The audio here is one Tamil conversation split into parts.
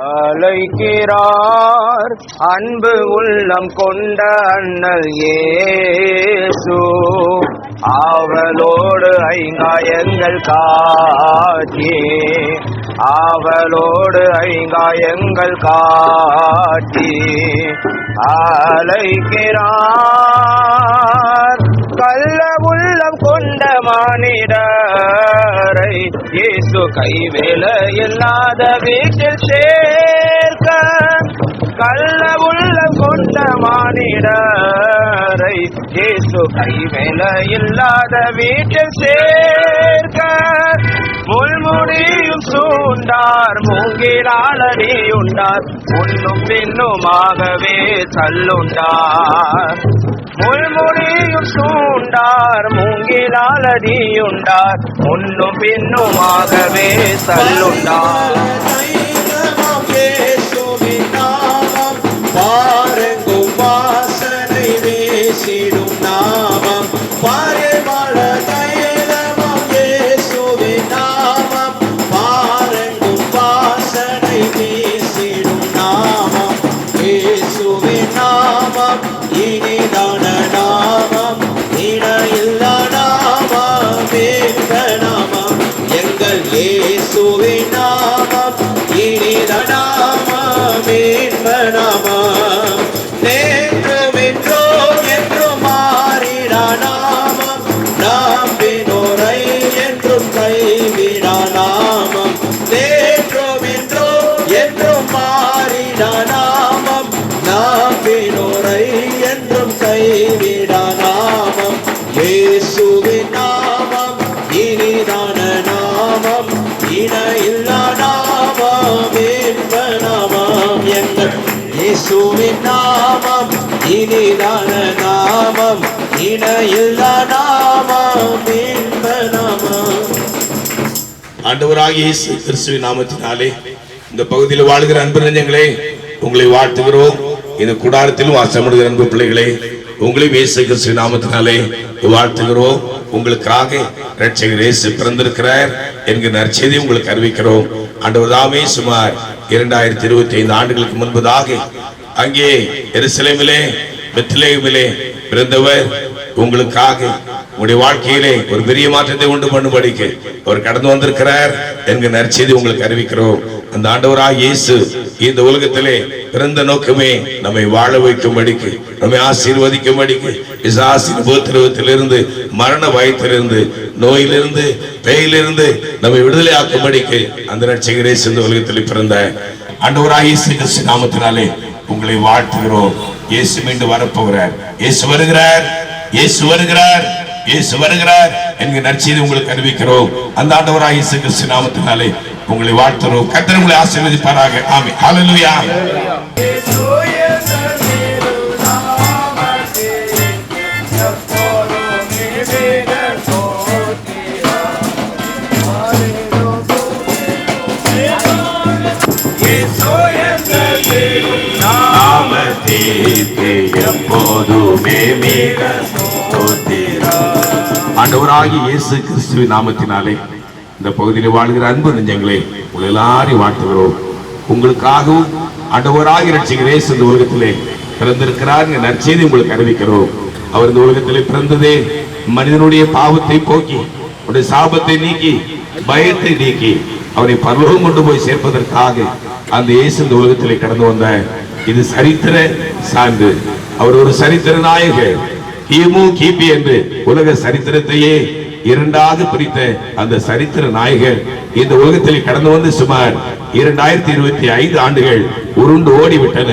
அழைக்கிறார். அன்பு உள்ளம் கொண்ட அண்ணல் ஏசு ஆவலோடு ஐங்காயங்கள் காட்டி ஆவலோடு ஐங்காயங்கள் காட்டி அழைக்கிறார். கள்ள உள்ளம் கொண்ட மானிடரை இயேசு கைவேல இல்லாத வீட்டில் சேர்க்க கள்ள உள்ளம் கொண்ட மானிடரை இயேசு கைவேல இல்லாத வீட்டில் சேர்க்க முள்முடியும் சூண்டார் மூங்கிலாளடி உண்டார் முன்னும் பின்னுமாகவே தள்ளுண்டார் முள்முடியும் சூண்டார் மூங்கிலாளடியுண்டார் முன்னும் பின்னுமாகவே சல்லுண்டார். தைலமாம் இயேசுவின் நாமம் பாரெங்கும் வாசனை வீசிடும் நாமம். பரிமள நாமம். என்றும் நாமம் இயேசுவின் நாமம் இனிதான நாமம் இணையில்லா நாமம் நாமம் எங்கள் இயேசுவின் நாமம் இனிதான நாமம் இணையில்லா நாமம் நாமம். ஆண்டவராகிய இயேசு கிறிஸ்துவின் நாமத்தினாலே இந்த பகுதியில் வாழ்கிற அன்பு நெஞ்சங்களே உங்களை வாழ்த்துகிறோம். இந்த கூடாரத்திலும் வாசமிடுகிற அன்பு பிள்ளைகளே உங்களையும் இயேசு கிறிஸ்துவின் நாமத்தினாலே வாழ்த்துகிறோம். உங்களுக்காக ரட்சகர் இயேசு பிறந்திருக்கிறார் என்கிற நற்செய்தி உங்களுக்கு அறிவிக்கிறோம். அன்றுதாமே சுமார் இரண்டாயிரத்தி இருபத்தி ஐந்து ஆண்டுகளுக்கு முன்பதாக அங்கே எருசலேமிலே பெத்லேமிலே பிறந்தவர். உங்களுக்காக உங்களுடைய வாழ்க்கையிலே ஒரு பெரிய மாற்றத்தை உண்டு பண்ணும்படிக்கு அவர் கடந்து வந்திருக்கிறார் என்கிற நற்செய்தி உங்களுக்கு அறிவிக்கிறோம். அந்த ஆண்டவராக இயேசு இந்த உலகத்திலே பிறந்த நோக்கமே நம்மை வாழ வைக்கும்படிக்கு நம்மை ஆசீர்வதிக்கும்படிக்கு பிசாசின் உபத்திரவத்திலிருந்து மரண பயத்திலிருந்து நோயிலிருந்து பேயிலிருந்து நம்மை விடுதலை ஆக்கும்படிக்கு அந்த ரட்சகரே இந்த உலகத்தில் பிறந்த ஆண்டவராக இயேசு கிறிஸ்து நாமத்தினாலே உங்களை வாழ்த்துகிறோம். இயேசு மீண்டும் வரப்போகிறார். இயேசு வருகிறார். இயேசு வருகிறார். இயேசு வருகிறார் என்கிற நற்செய்தி உங்களுக்கு அறிவிக்கிறோம். அந்த ஆண்டவராக இயேசு கிறிஸ்து நாமத்தினாலே உங்களை வாழ்த்துறோம் கர்த்தர் உங்களை ஆசீர்வதிப்பாராக ஆமே ஹalleluya எப்போதுமே மிக ஆண்டவராகிய இயேசு கிறிஸ்துவின் நாமத்தினாலே இந்த பகுதியில் வாழ்கிற அன்பு நெஞ்சங்களே உங்கள் எல்லாரையும் வாழ்த்துகிறோம். உங்களுக்காகவும் அண்டவராக ரட்சிகர் இந்த உலகத்திலே பிறந்திருக்கிறார் நற்செய்தி உங்களுக்கு அறிவிக்கிறோம். அவர் இந்த உலகத்திலே பிறந்ததே மனிதனுடைய பாவத்தை போக்கி அவருடைய சாபத்தை நீக்கி பயத்தை நீக்கி அவரை பரலோகம் கொண்டு போய் சேர்ப்பதற்காக அந்த இயேசு இந்த உலகத்திலே கடந்து வந்த இது சரித்திர சான்று. அவர் ஒரு சரித்திர நாயகர். கிமு கிபி என்று உலக சரித்திரத்தையே இரண்டாக பிரித்த அந்த சரித்திர நாயகர் இந்த உலகத்தில் கடந்து வந்து சுமார் இரண்டாயிரத்தி இருபத்தி ஐந்து ஆண்டுகள் உருண்டு ஓடிவிட்டன.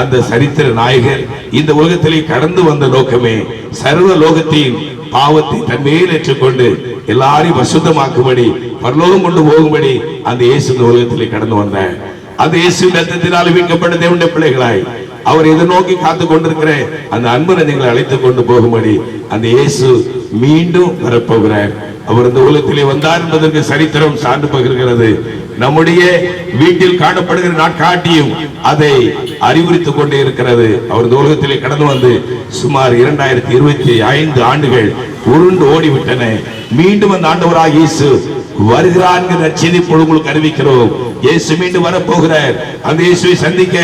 அந்த சரித்திர நாயகர் இந்த உலகத்திலே கடந்து வந்த நோக்கமே சர்வ லோகத்தின் பாவத்தை தன்மையில் ஏற்றுக்கொண்டு எல்லாரையும் வசுத்தமாக்கும்படி பரலோகம் கொண்டு போகும்படி அந்த இயேசு இந்த உலகத்திலே கடந்து வந்தார். அந்த இயேசு ரத்தத்தினால் மீட்கப்பட்ட தேவனுடைய பிள்ளைகளாய் அவர் எதிர்நோக்கி காத்து கொண்டிருக்கிற அந்த அன்பு நீங்கள் அழைத்து கொண்டு போகும்படி அந்த இயேசு மீண்டும் வரப்போகிறார். அவர் இந்த உலகத்திலே வந்தார் என்பதற்கு சரித்திரம் சான்று பகிர்கிறது. நம்முடைய வீட்டில் காணப்படுகிற நாட்காட்டியும் அதை அறிவுறுத்திக் கொண்டே இருக்கிறது. அவர் இந்த உலகத்திலே கடந்து வந்து சுமார் இரண்டாயிரத்தி இருபத்தி ஐந்து ஆண்டுகள் உருண்டு ஓடிவிட்டன. மீண்டும் அந்த ஆண்டவராக இயேசு வருகிறார் என்கிற செய்தி உங்களுக்கு அறிவிக்கிறோம். இயேசு மீண்டும் வரப்போகிறார். அந்த இயேசுவை சந்திக்க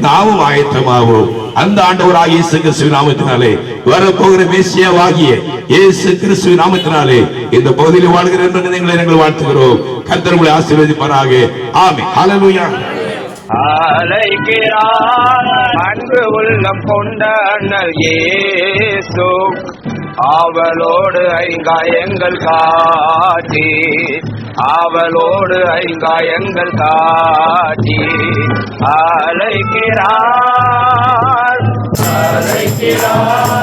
நாமும் ஆயத்தமாவோம். அந்த ஆண்டவராக இயேசு கிறிஸ்துவின் நாமத்தினாலே வரப்போகிற மேசியாவாகிய இயேசு கிறிஸ்துவின் நாமத்தினாலே இந்த பகுதியில் வாழ்கிற என்பதை நாங்கள் வாழ்த்துகிறோம். கத்தர் உங்களை ஆசீர்வதிப்பாராக. ஆமே ஹalleluya. அழைக்கிறார் அன்பு உள்ளம் கொண்ட அண்ணல் இயேசு. அவளோடு ஐங்காயங்கள் காட்டி அவளோடு ஐங்காயங்கள் காட்டி அழைக்கிறார். அழைக்கிறார்.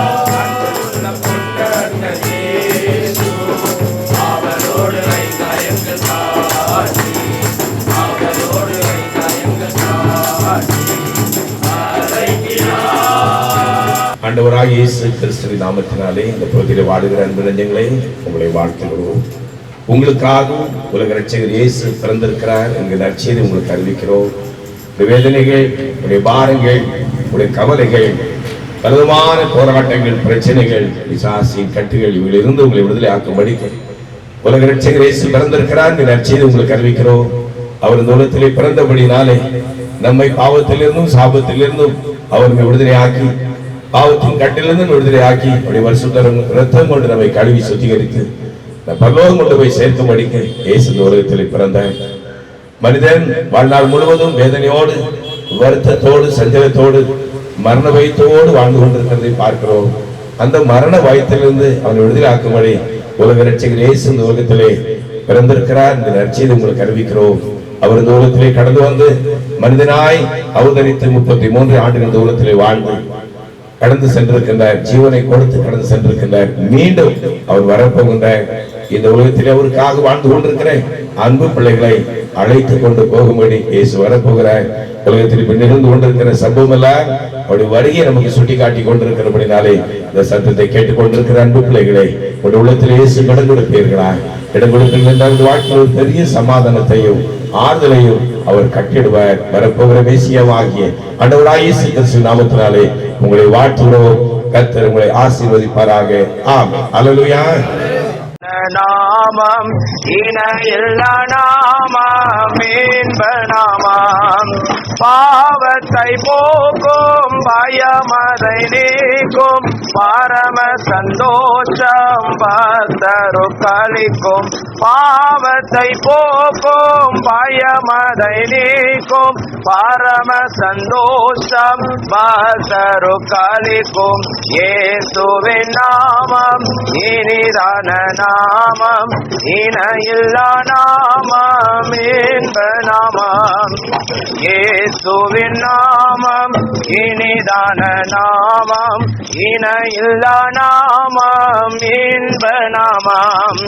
ஆண்டவராக இயேசு கிறிஸ்துவின் நாமத்தினாலே இந்த பகுதியில் வாடுகிற அன்பு நெஞ்சங்களே உங்களை வாழ்த்துகிறோம். உங்களுக்காகவும் உலக ரட்சகர் இயேசு பிறந்திருக்கிறார் என்கிற நற்செய்தி உங்களுக்கு அறிவிக்கிறோம். உடைய வேதனைகள் உடைய பாரங்கள் உடைய கவலைகள் பலவிதமான போராட்டங்கள் பிரச்சனைகள் விசாசியின் கட்டுகள் இவையிலிருந்து உங்களை விடுதலை ஆக்கும்படி உலக ரட்சகர் இயேசு பிறந்திருக்கிறார் என்கிற நற்செய்தி உங்களுக்கு அறிவிக்கிறோம். அவர் இந்த உலகத்திலே பிறந்தபடினாலே நம்மை பாவத்திலிருந்தும் சாபத்திலிருந்தும் அவர் விடுதலை ஆக்கி பாவத்தின் கட்டிலிருந்து விடுதலை ஆக்கி அப்படி வருஷத்தரும் ரத்தம் கொண்டு நம்மை கழுவி சுத்திகரித்து நம் பரலோகம் கொண்டு போய் சேர்க்கும்படிக்கு இயேசு உலகத்தில் பிறந்தார். மனிதன் வாழ்நாள் முழுவதும் வேதனையோடு வருத்தத்தோடு சஞ்சலத்தோடு மரண வயத்தோடு வாழ்ந்து கொண்டிருக்கிறதை பார்க்கிறோம். அந்த மரண வயத்திலிருந்து அவன் விடுதலை ஆக்கும்படி உலக ரட்சகர் இயேசு இந்த உலகத்திலே பிறந்திருக்கிறார் இந்த நற்செய்தி உங்களுக்கு அறிவிக்கிறோம். அவர் இந்த உலகத்திலே கடந்து வந்து மனிதனாய் அவதரித்து முப்பத்தி மூன்று ஆண்டுகள் இந்த உலகத்திலே வாழ்ந்து கடந்து சென்றிருக்கின்றார் ஜீவனை கொடுத்து கடந்து சென்றிருக்கின்றார் மீண்டும் அவர் வரப்போகின்ற இந்த உலகத்திலே அவருக்காக வாழ்ந்து கொண்டிருக்கிற அன்பு பிள்ளைகளை அழைத்து கொண்டு போகும்படி இயேசு வரப்போகிறார் உலகத்தில் இப்ப நிகழ்ந்து கொண்டிருக்கிற சம்பவம் எல்லாம் அவருடைய வருகையை நமக்கு சுட்டி காட்டி கொண்டிருக்கிறபடினாலே இந்த சத்தத்தை கேட்டுக் கொண்டிருக்கிற அன்பு பிள்ளைகளை உடைய உள்ளத்தில் இயேசு இடம் கொடுப்பீர்களா இடம் கொடுப்பீர்கள் வாழ்க்கையில் ஒரு பெரிய சமாதானத்தையும் ஆறுதலையும் அவர் கட்டிடுவார். வரப்போகிற மேசியமாகிய அண்டவராய் இயேசு கிறிஸ்து நாமத்தினாலே உங்களை வாழ்த்துகிறோம். கத்தர் உங்களை ஆசீர்வதிப்பாராக. ஆம் அல்லேலூயா நாமம். இணையில்லா நாமம். இன்ப பாவத்தை போக்கும் பயமதை நீக்கும் பரம சந்தோஷம் பக்தரு கழிக்கும். பாவத்தை போக்கும் பயமதை நீக்கும் பரம சந்தோஷம் பக்தரு கழிக்கும். ஏசுவின் நாமம் இனிதான நாமம். இணையில்லா நாமம் இன்ப நாமம். இயேசுவின் நாமம் இனிதான நாமம். இணையில்லா நாமம் இன்ப நாமம்.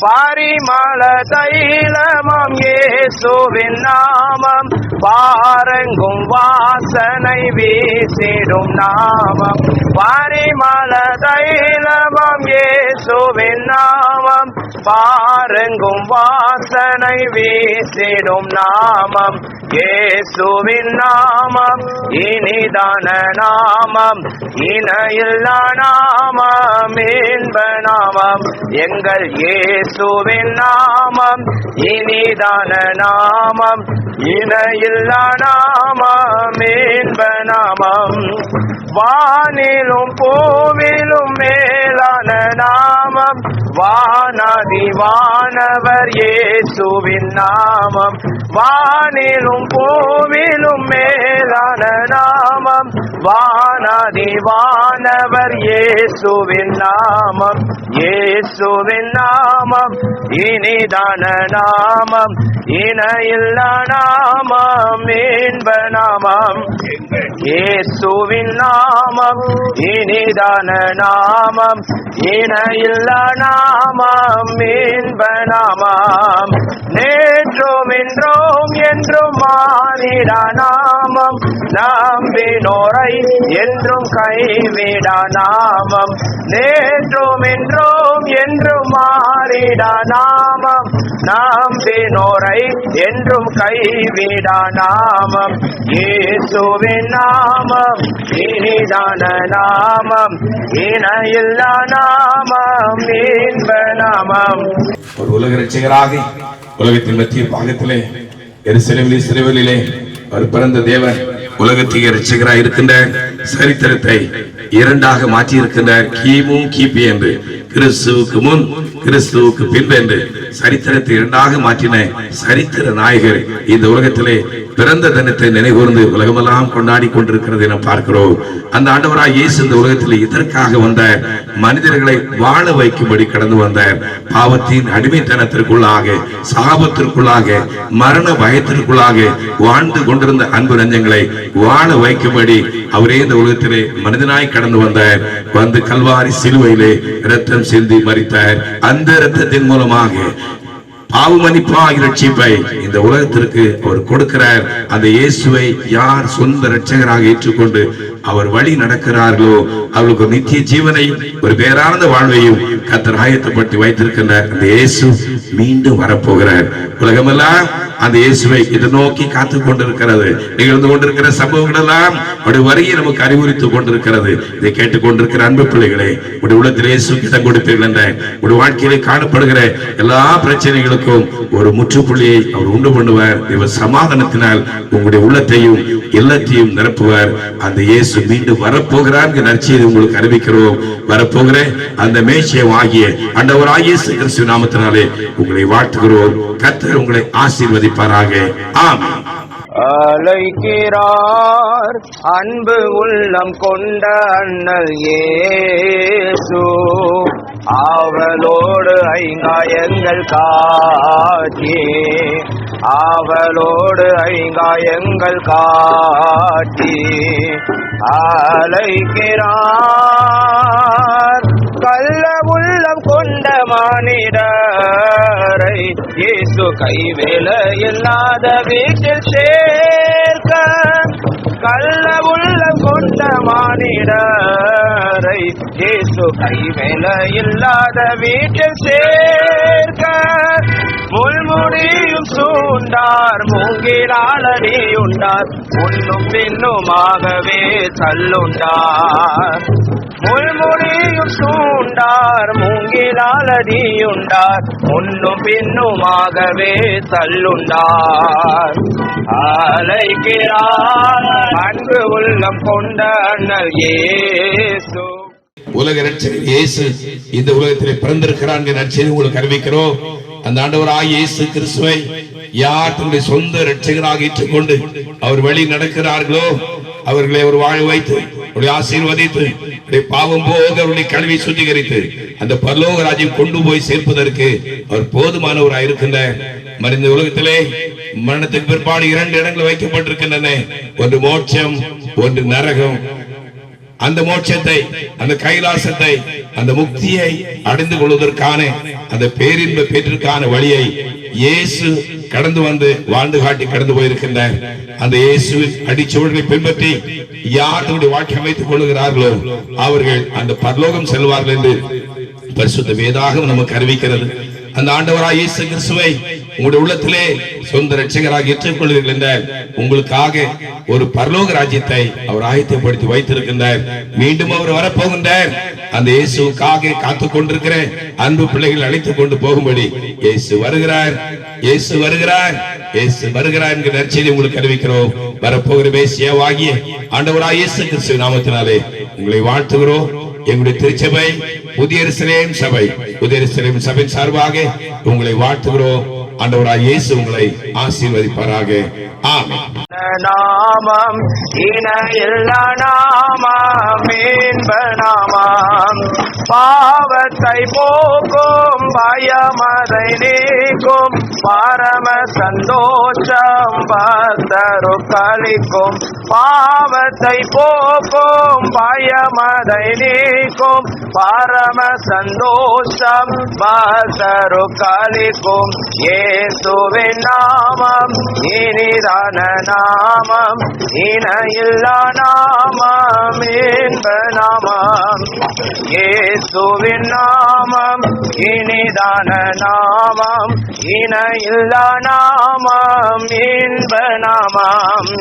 பரிமள தைலமம் இயேசுவின் நாமம். பாரங்கும் வாசனை வீசிடும் நாமம். பரிமள தைலமம் இயேசுவின் நாமம். பாரங்கும் வாசனை வீசிடும் நாமம். இயேசுவின் நாமம் இனிதான நாமம். இணையில்லா நாமம் இன்ப நாமம். எங்கள் இயேசுவின் நாமம் இனிதான நாமம் இணையில்லா நாமம் இன்ப நாமம். வானிலும் பூவிலும் மேலான நாமம் வானாதி வானவர் இயேசுவின் நாமம். வானிலும் பூவிலும் மேலான நாமம் வானாதி வானவர் இயேசுவின் நாமம். இயேசுவின் நாமம். இனிதான நாமம். இணையில்லா நாமம் இன்ப நாமம் இயேசுவின் நாமம் இனிதான நாமம் இணையில்லா நாமம் இன்ப நாமம் நேற்றும் இன்றும் என்றும் மாறிட நாமம் நம்பினோரை என்றும் கைவிட நாமம் நேற்றும் இன்றும் என்றும் மாறிட நாமம் நம்பினோரை என்றும் கைவிட நாமம். இயேசுவின் நாமம் இனிதான நாமம். இணையில்லா நாமம் இன்ப நாமம். ஒரு உலக ரட்சகராக உலகத்தின் மத்திய பாகத்திலே எருசலேமில் சிறுவலிலே அவர் பிறந்த தேவன் உலகத்திய ரட்சகராய் இருக்கின்ற சரித்திரத்தை இரண்டாக மாற்றியிருக்கின்றார் கிமு கிபி என்று. கிறிஸ்துவுக்கு முன் கிறிஸ்துவுக்கு பின்பு என்று. சரித்திரத்தை இரண்டாக மாற்றின சரித்திர நாயகர் இந்த உலகத்திலே பிறந்த தினத்தை நினைகூர்ந்து உலகமெல்லாம் கொண்டாடி கொண்டிருக்கிறது என பார்க்கிறோம். அந்த ஆண்டவராய் இயேசு இந்த உலகத்தில் இதற்காக வந்த? மனிதர்களை வாழ வைக்கும்படி கடந்து வந்த. பாவத்தின் அடிமைத்தனத்திற்குள்ளாக சாபத்திற்குள்ளாக மரண பயத்திற்குள்ளாக வாழ்ந்து கொண்டிருந்த அன்பு நஞ்சங்களை வாழ வைக்கும்படி அவரே இந்த உலகத்திலே மனிதனாய் கடந்து வந்தார் வந்து கல்வாரி சிலுவையிலே ரத்தம் சிந்தி மறித்தார் அந்த ரத்தத்தின் மூலமாக பாவமன்னிப்பாகிய ரட்சிப்பை இந்த உலகத்திற்கு அவர் கொடுக்கிறார். அந்த இயேசுவை யார் சொந்த ரட்சகராக ஏற்றுக்கொண்டு அவர் வழி நடக்கிறார்களோ அவர்களுக்கு ஒரு நித்திய ஜீவனையும் ஒரு பேரானந்த வாழ்வையும் கத்தர் ஆயத்தப்படுத்தி வைத்திருக்கின்றார். அந்த இயேசு மீண்டும் வரப்போகிறார். உலகமெல்லாம் அந்த இயேசுவை எதிர்நோக்கி காத்து கொண்டிருக்கிறது. நிகழ்ந்து கொண்டிருக்கிற சம்பவங்கள் எல்லாம் அவருடைய வரியை நமக்கு அறிவுறுத்து கொண்டிருக்கிறது. இதை கேட்டுக் கொண்டிருக்கிற அன்பு பிள்ளைகளே உடைய உள்ளத்தில் இயேசு இடம் கொடுப்பீர்கள் என்ற உடைய வாழ்க்கையிலே காணப்படுகிற எல்லா பிரச்சனைகளுக்கும் ஒரு முற்றுப்புள்ளியை அவர் உண்டு பண்ணுவார். இவர் சமாதானத்தினால் உங்களுடைய உள்ளத்தையும் இல்லத்தையும் நிரப்புவார். அந்த இயேசு மீண்டும் வரப்போகிறார் நற்செய்தி உங்களுக்கு அறிவிக்கிறோம். வரப்போகிற அந்த மேய்ச்சியம் ஆகிய ஆண்டவராகிய இயேசு கிறிஸ்து நாமத்தினாலே உங்களை வாழ்த்துகிறோம். கத்தர் உங்களை ஆசீர்வதி ஆசீர்வதிப்பாராக ஆமென் அழைக்கிறார் அன்பு உள்ளம் கொண்ட அண்ணல் இயேசு. ஆவலோடு ஐங்காயங்கள் காட்டி ஆவலோடு ஐங்காயங்கள் காட்டி அழைக்கிறார் கள்ள உள்ளம் கொண்ட மானிட இயேசு கைவேல இல்லாத வீட்டில் சேர்க்க கள்ள உள்ளம் கொண்ட மானிடரை இயேசு கைவேல இல்லாத வீட்டில் சேர்க்க முள்முடியும் சூண்டார் மூங்கிலாளடி உண்டார் முன்னும் பின்னுமாகவே தள்ளுண்டார். முள்முடியும் சூண்டார் மூங்கிலாளடியுண்டார் முன்னும் பின்னுமாகவே தள்ளுண்டார். அலைக்கிறார் அன்பு உள்ளம் கொண்ட அண்ணல் ஏசு உலக ரட்சகர் இயேசு இந்த உலகத்திலே பிறந்திருக்கிறான் என்கிற நற்செய்தி உங்களுக்கு அறிவிக்கிறோம். அந்த ஆண்டவர் இயேசு கிறிஸ்துவை யார் தன்னுடைய சொந்த ரட்சகராக ஏற்றுக்கொண்டு அவர் வழி நடக்கிறார்களோ அவர்களை அவர் வாழ வைத்து அவருடைய ஆசீர்வதித்து அவருடைய பாவம் போக அவருடைய கல்வி சுத்திகரித்து அந்த பரலோக ராஜ்யம் கொண்டு போய் சேர்ப்பதற்கு அவர் போதுமானவராய் இருக்கின்றார் மறைந்த உலகத்திலே மரணத்துக்கு பிற்பாடு இரண்டு இடங்கள் வைக்கப்பட்டிருக்கின்றன. ஒன்று மோட்சம் ஒன்று நரகம். அந்த மோட்சத்தை அந்த கைலாசத்தை அந்த முக்தியை அடைந்து கொள்வதற்கான அந்த பேரின்ப பேற்றிற்கான வழியை இயேசு கடந்து வந்து வாழ்ந்து காட்டி கடந்து போயிருக்கின்ற அந்த இயேசுவின் அடிச்சுவடுகளை பின்பற்றி யாருடைய வாழ்க்கை அமைத்துக் கொள்ளுகிறார்களோ அவர்கள் அந்த பரலோகம் செல்வார்கள் என்று பரிசுத்த வேதாகம் நமக்கு அறிவிக்கிறது. அந்த ஆண்டவராய் இயேசு கிறிஸ்துவை உங்களுடைய உள்ளத்திலே சொந்த ரட்சகராக ஏற்றுக்கொள்வீர்கள் என்றால் உங்களுக்காக ஒரு பரலோக ராஜ்யத்தை அவர் ஆயத்தப்படுத்தி வைத்திருக்கின்றார். மீண்டும் அவர் வரப்போகின்றார். அந்த இயேசுக்காக காத்துக் கொண்டிருக்கிற அன்பு பிள்ளைகள் அழைத்துக் கொண்டு போகும்படி இயேசு வருகிறார். இயேசு வருகிறார். இயேசு வருகிறார் என்கிற நற்செய்தி உங்களுக்கு அறிவிக்கிறோம். வரப்போகிற பேசியவாகிய ஆண்டவராய் இயேசு கிறிஸ்து நாமத்தினாலே உங்களை வாழ்த்துகிறோம். எங்களுடைய திருச்சபை புதிய சபை புதிய சபை சார்பாக உங்களை வாழ்த்துகிறோம். ஆண்டவராய் இயேசு உங்களை ஆசீர்வதிப்பாராக. ஆமென். நாமம் இணையில்லா நாமம் நாமம் பாவத்தை போக்கும் பயமதை நீக்கும். பரம சந்தோஷம் பக்தரு கழிக்கும். பாவத்தை போக்கும் பயமதை நீக்கும். பரம சந்தோஷம் பக்தரு கழிக்கும். ஏசுவின் நாமம் இனிதான நாமம் இணையில்லா நாமம் இன்ப நாமம். ஏசுவின் நாமம் இனிதான நாமம் இன இல்லா நாமாம் இன்ப நாமாம்.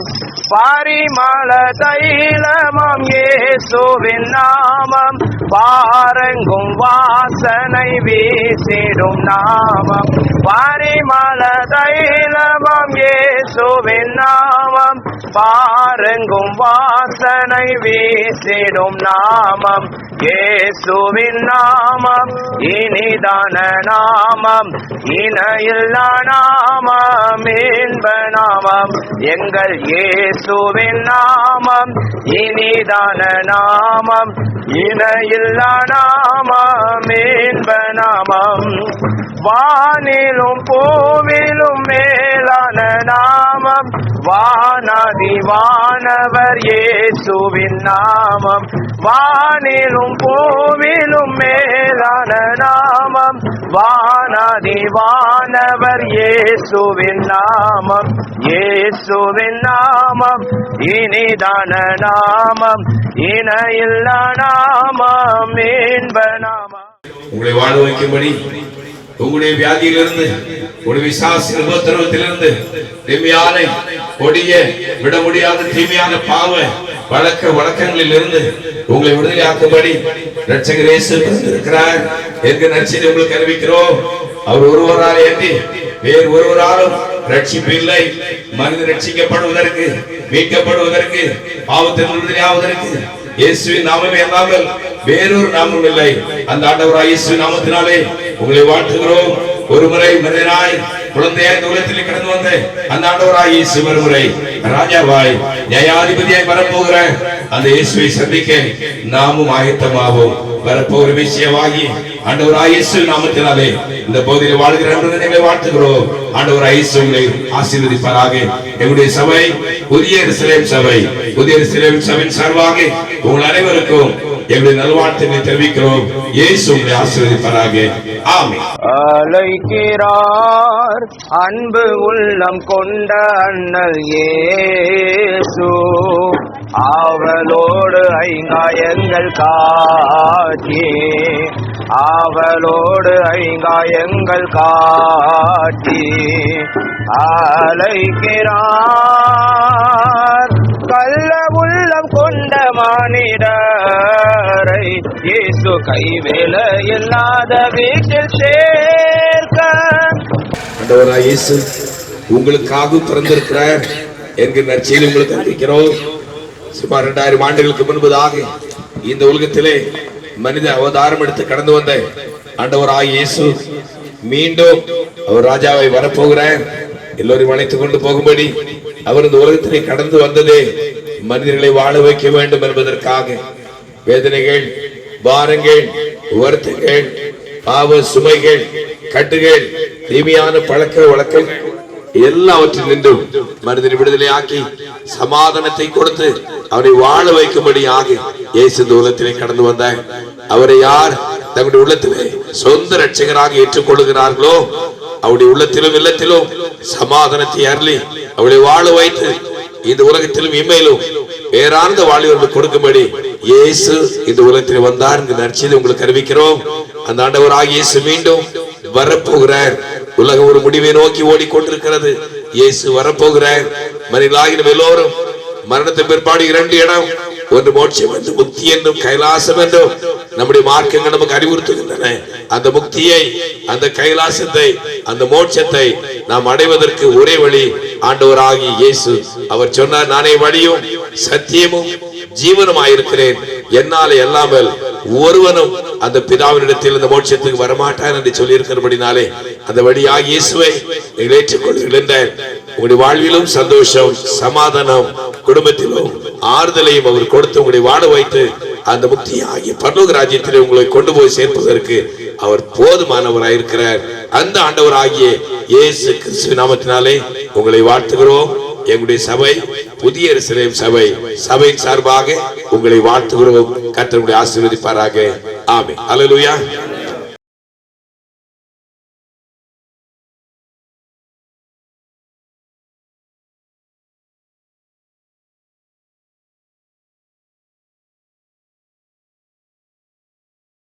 பாரிமல தைலமாம் ஏசுவின் நாமம். பாரங்கும் வாசனை வீசிடும் நாமம். பாரிமல தைலமாம் ஏசுவின் நாமம். பாருங்கும் வாசனை வீசிடும் நாமம். இயேசுவின் நாமம் இனிதான நாமம். இணையில்லா நாமம் இன்ப நாமம் எங்கள் இயேசுவின் நாமம் இனிதான நாமம் இணையில்லா நாமம் இன்ப நாமம் வானிலும் பூவிலும் மேலான நாமம். வானாதி வானவர் இயேசுவின் நாமம். வானிலும் பூவிலும் மேலான நாமம். வானாதி வானவர் இயேசுவின் நாமம். இயேசுவின் நாமம். இனிதான நாமம். இணையில்லா நாமம். இன்ப நாமம். உங்களை வாழ வைக்கும்படி உங்களுடைய வியாதியிலிருந்து ஒரு விசாச உபத்திரவத்திலிருந்து தீமையான கொடிய விட முடியாத தீமையான பாவ வழக்க வழக்கங்களில் இருந்து உங்களை விடுதலையாக்கும்படி ரட்சகர் இயேசு இருக்கிறார் என்கிற நற்செய்தி உங்களுக்கு அறிவிக்கிறோம். அவர் ஒருவரால் ஏற்றி வேறு ஒருவராலும் ரட்சிப்பு இல்லை மனிதன் ரட்சிக்கப்படுவதற்கு மீட்கப்படுவதற்கு பாவத்தில் விடுதலையாவதற்கு இயேசுவின் நாமமே அல்லாமல் வேறொரு நாமம் இல்லை. அந்த ஆண்டவராய் இயேசு நாமத்தினாலே உங்களை வாழ்த்துகிறோம். ஒரு முறை மனிதனாய் குழந்தையாய் இந்த உலகத்தில் கடந்து வந்த அந்த ஆண்டவராய் இயேசு மறுமுறை ராஜாவாய் நியாயாதிபதியாய் வரப்போகிற அந்த இயேசுவை சந்திக்க நாமும் ஆயத்தமாவோம். வரப்போகிற விஷயமாகி ஆண்டவர் ஆயசு நாமத்தினாலே இந்த பகுதியில் வாழ்கிற அன்பர்களை வாழ்த்துகிறோம். ஆண்டவர் ஐசு உங்களை ஆசீர்வதிப்பாராக. எங்களுடைய சபை புதிய எருசலேம் சபை புதிய எருசலேம் சபையின் சார்பாக உங்கள் அனைவருக்கும் எங்களுடைய நல்வாழ்த்துக்களை தெரிவிக்கிறோம். இயேசு உங்களை ஆசீர்வதிப்பாராக. ஆமே அழைக்கிறார் அன்பு உள்ளம் கொண்ட அண்ணல் ஏசு ஆவலோடு ஐங்காயங்கள் காட்சி. ஆவலோடு ஐங்காயங்கள் காட்சி. அழைக்கிறார் கல்ல உள்ளம் கொண்ட மானிடரை இயேசு கைவேல இல்லாத வீட்டில் சேர்க்க. ஆண்டவராய் இயேசு உங்களுக்காக பிறந்திருக்கிறார். என்கிற நற்செய்தி உங்களுக்கு அறிவிக்கிறோம் சுமார் இரண்டாயிரம் ஆண்டுகளுக்கு முன்பதாக இந்த உலகத்திலே மனித அவதாரம் எடுத்து கடந்து வந்த ஆண்டவராய் இயேசு மீண்டும் அவர் ராஜாவை வரப்போகிறார். எல்லோரையும் அழைத்துக் கொண்டு போகும்படி அவர் இந்த உலகத்திலே கடந்து வந்ததே மனிதர்களை வாழ வைக்க வேண்டும் என்பதற்காக. வேதனைகள் பாரங்கள் வருத்தங்கள் பாவ சுமைகள் கட்டுகள் தீமையான பழக்க வழக்கங்கள் எல்லாவற்றில் நின்றும் மனிதனை விடுதலை ஆக்கி சமாதானத்தை கொடுத்து அவரை வாழ வைக்கும்படியாக இயேசு இந்த உலகத்திலே கடந்து வந்தார் அவரை யார் தங்களுடைய உள்ளத்திலே சொந்த ரட்சகராக ஏற்றுக்கொள்கிறார்களோ அவருடைய உள்ளத்திலும் இல்லத்திலும் சமாதானத்தை அருளி அவளை வாழ வைத்து இந்த உலகத்திலும் இம்மையிலும் வேறார்ந்த வாலிபர்களுக்கு கொடுக்கும்படி இயேசு இந்த உலகத்தில் வந்தார் இந்த நற்செய்தி உங்களுக்கு அறிவிக்கிறோம். அந்த ஆண்டவராக இயேசு மீண்டும் வரப்போகிறார். உலகம் ஒரு முடிவை நோக்கி ஓடிக்கொண்டிருக்கிறது. இயேசு வரப்போகிறார். மனிதர்களாகின எல்லோரும் மரணத்தை பிற்பாடு இரண்டு இடம். ஒன்று மோட்சம் என்று முக்தி என்றும் கைலாசம் என்றும் நம்முடைய மார்க்கங்கள் நமக்கு அறிவுறுத்துகின்றன. அந்த முக்தியை அந்த கைலாசத்தை அந்த மோட்சத்தை நாம் அடைவதற்கு ஒரே வழி ஆண்டவராகி இயேசு அவர் சொன்னார் நானே வழியும் சத்தியமும் ஜீவனுமாயிருக்கிறேன். என்னால் அல்லாமல் ஒருவனும் அந்த பிதாவினிடத்தில் இந்த மோட்சத்துக்கு வரமாட்டான் என்று சொல்லி இருக்கிறபடினாலே அந்த வழியாக இயேசுவை நீங்கள் ஏற்றுக்கொள்கின்றேன் உங்களுடைய வாழ்விலும் சந்தோஷம் சமாதானம் குடும்பத்திலும் ஆறுதலையும் அவர் கொடுத்து உங்களை வாழ வைத்து அந்த முக்தியாகிய பரலோக ராஜ்யத்திலே உங்களை கொண்டு போய் சேர்ப்பதற்கு அவர் போதுமானவராயிருக்கிறார். அந்த ஆண்டவர் ஆகிய இயேசு கிறிஸ்து நாமத்தினாலே உங்களை வாழ்த்துகிறோம். எங்களுடைய சபை புதிய எருசலேம் சபை சபையின் சார்பாக உங்களை வாழ்த்துகிறோம். கர்த்தருடைய ஆசீர்வதிப்பாராக. ஆமே அலலுயா